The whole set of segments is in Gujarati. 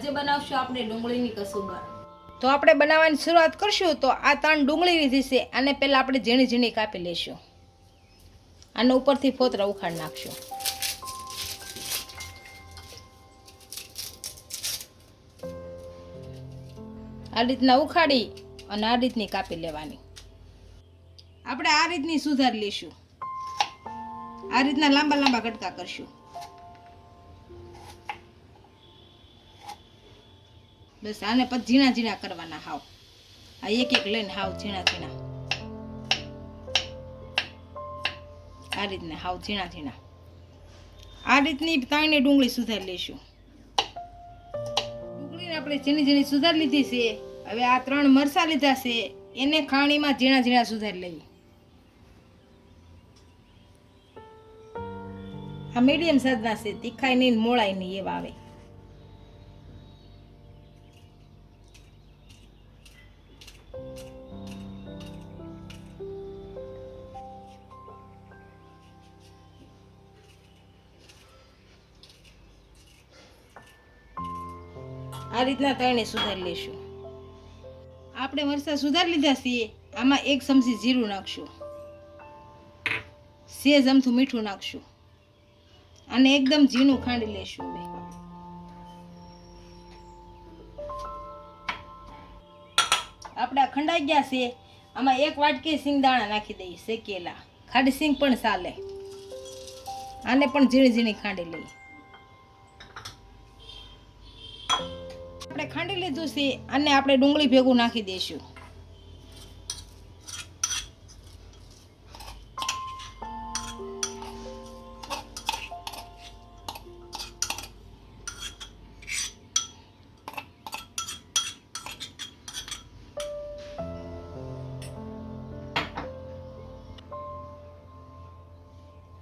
નાખશું આપણે ડુંગળીની કસુંબર. તો આપણે બનાવવાની શરૂઆત કરશું તો આ ત્રણ ડુંગળી લીધી છે આને પહેલાં આપણે ઝીણી ઝીણી કાપી લઈશું. આને ઉપરથી ફોતરા ઉખાડ નાખશું. આ રીતના ઉખાડી અને આ રીતની કાપી લેવાની. આપણે આ રીતની સુધાર લઈશું. આ રીતના લાંબા લાંબા કટકા કરશું. બસ આને પછી ઝીણા ઝીણા કરવાના હાવ. આ એક એક લઈને હાવ ઝીણા ઝીણા. આ રીતના હાવ ઝીણા ઝીણા. આ રીતની ત્રણની ડુંગળી સુધારી લઈશું. ડુંગળીને આપણે ઝીણી ઝીણી સુધારી લીધી છે. હવે આ ત્રણ મરસા લીધા છે. એને ખાણીમાં ઝીણા ઝીણા સુધારી લઈએ. આ મીડિયમ સાઈઝના છે. તીખાય નહીં મોળાય નહીં એવા આવે. આ રીતના ત્રણે સુધારી લેશું. આપણે મરચાં સુધારી લીધા છીએ, આમાં એક ચમચી જીરું નાખશું. સેજ અમથું મીઠું નાખશું. અને એકદમ ઝીણું ખાંડી લેશું બે. આપણે ખંડાઈ ગયા છે, આમાં એક વાટકી સિંગદાણા નાખી દઈએ, શેકેલા. ખાડી સિંગ પણ ચાલે. આને પણ ઝીણી ઝીણી ખાંડી લઈએ. ખાંડી લીધું છે અને આપણે ડુંગળી ભેગું નાખી દઈશું.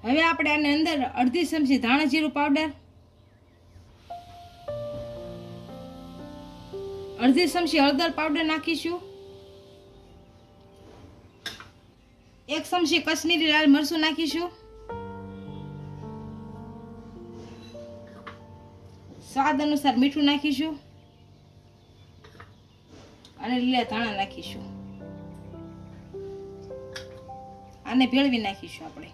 હવે આપણે આની અંદર અડધી ચમચી ધાણા જીરું પાવડર અડધી ચમચી હળદર પાવડર નાખીશું. એક ચમચી કશ્મીરી લાલ મરચું નાખીશું. સ્વાદ અનુસાર મીઠું નાખીશું. અને લીલા ધાણા નાખીશું. આને ભેળવી નાખીશું આપણે.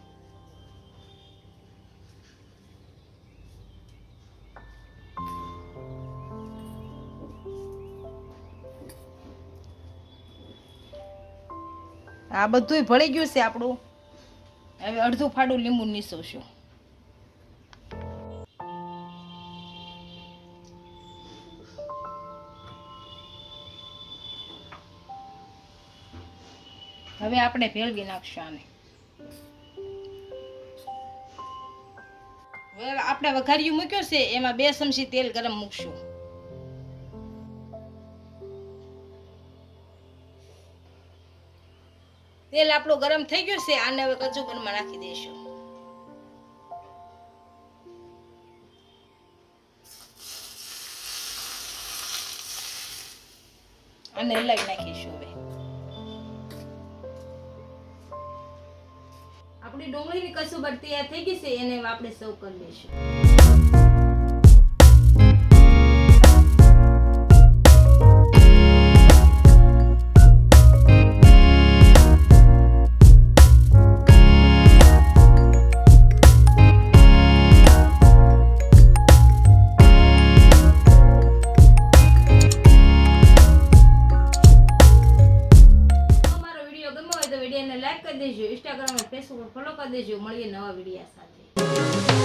આ બધુંય ભળી ગયું છે આપણું. હવે અડધું ફાડું લીંબુ નીસવશું હવે આપણે ભેળવી નાખશું આને. આપણે વઘારિયું મૂક્યું છે, એમાં બે ચમચી તેલ ગરમ મૂકશું. તેલ આપણું ગરમ થઈ ગયું છે, આને હવે કચુંબરમાં નાખી દઈશું. અને લઈ નાખીશું હવે. આપણી ડુંગળીની કચુંબર તૈયાર થઈ ગઈ છે, એને આપણે સર્વ કરી લઈશું. દેજો ઇન્સ્ટાગ્રામ ફેસબુક ફોલો કરી દેજો મળીએ નવા વિડીયા સાથે.